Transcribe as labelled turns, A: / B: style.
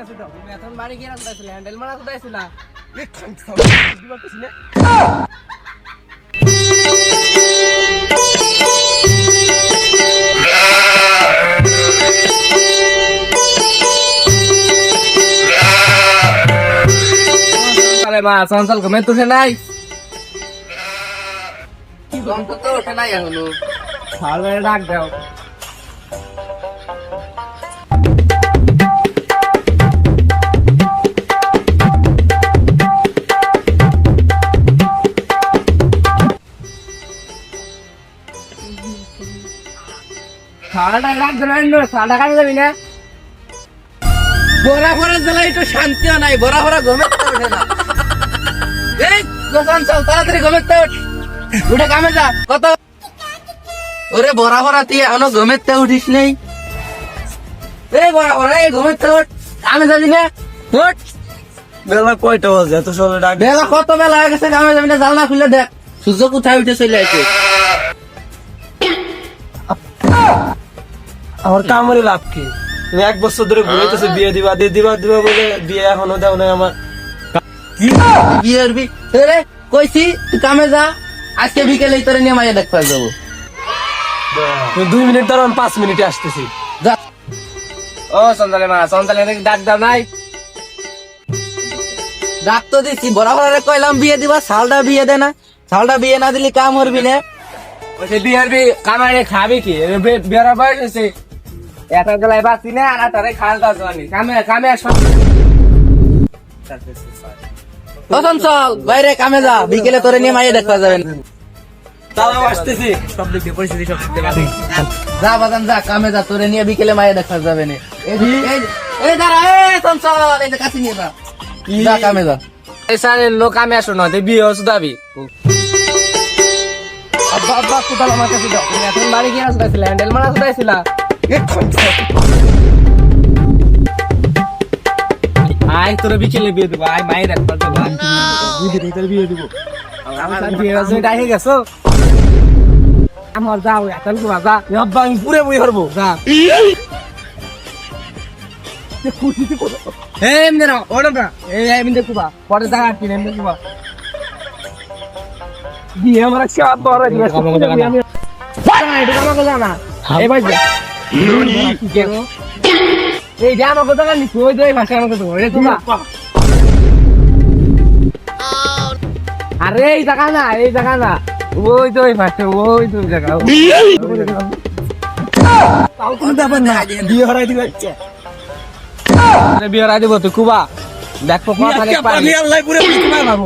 A: কাছে দাও।
B: তুমি এখন বাড়ি গিয়ে হ্যান্ডেল মারা কোথায় ছিল মা চঞ্চল ঘুমে তুঠে নাই। তো ওঠে নাই এখনও। ডাক দাও। সারাটা ডাক দেবেন সারাটা কাজে যাবি না? বড়া ভরা জ্বালা একটু শান্তিও নাই বড়া ভরা ঘুমে ওঠে না। এই গোসান চল তাড়াতাড়ি ঘুমে ওঠ উঠে। কামে যা কত? ওরে বড়া তুই এখনও ঘুমের তে উঠিস নেই। এই বড়া ভরা এই ঘুমের তে উঠ। কামে যাবি না? উঠ।
A: বেলা কয়টা বাজে? এত সকালে ডাক
B: বেলা কত বেলা হয়ে গেছে কামে যাবি না? জানলা খুলে দেখ। সূর্য কোথায় উঠে চলে আসে?
A: আমার কামড়ে লাভ কি? তুমি এক বছর ধরে ঘুরাইতেছো বিয়ে দিবা দিয়ে দিবা দিবা বলে বিয়ে এখনও দাও না আমার। কি?
B: বিয়ে করবি? রে কইছি তুই কামে যা আজকে বিকেলে তোরে নিয়ে মাইয়া দেখতে যাব।
A: দুই মিনিট ধরো আমি পাঁচ মিনিটে আসতেছি।
B: যা। ও সন্তানে মা সন্তানে ডাক দাও নাই? ডাক তো দিছি বরাবর কইলাম বিয়ে দিবা সালটা বিয়ে দে না। সালটা বিয়ে না দিলি কাম করবি না ওই বিয়ের বি কামারে খাবি কি? বিয়ের বয়স হয়েছে। এত গেলাই বাঁচি না আর তারে খালটা জোয়ানি কামে কামে সব ও চঞ্চল বাইরে কামে যা বিকেলে তোরে নিয়ে মাইয়া দেখতে যাবেন
A: তারাও আসতেছি।
B: সব দিক পরিস্থিতি সব দিক দিয়ে যা বাদাম যা কামে যা তোরে নিয়ে বিকেলে মাইয়া দেখা যাবে না। এই দাঁড়া এই চঞ্চল এই কাছে নিয়ে যা। যা কামে যা। এই সারে লোক কামে আসো না বিয়ে হচ্ছে দাবি আব্বা আব্বা কোথাও আমার কাছে যাও। তুমি এখন বাড়ি গিয়ে আসতে হ্যান্ডেল মারা
A: খান
B: আয় তোরে বিকেলে বিয়ে দেবো। আয় মায়ের একবার দেবো।
A: বিয়ে দিব।
B: আমার বিয়ে হচ্ছে ডাকে গেছো? আমার যাও এখন কুয়া যা।
A: আব্বা আমি পুরে বই হারবো
B: যা। এই এমনি না ওটা না এমনি দেখবা পরে দেখা আর দেখবা
A: আমার দিয়ে
B: কামা কথা না। না, এটা কামা কথা না। এই যা। আমার কথা ওই তো এই ভাষা আমার কথা ওই তোমা আরে এই জায়গা না এই জায়গা না। ওই তো ওই ভাষা ওই তো জায়গা।
A: তাও কোনো ব্যাপার না। বিয়ে হারাই দিবে
B: আরে বিয়ে রাই দিব তুই কুবা। দেখো কথা
A: আল্লাহ পুরে। বুঝতে পারব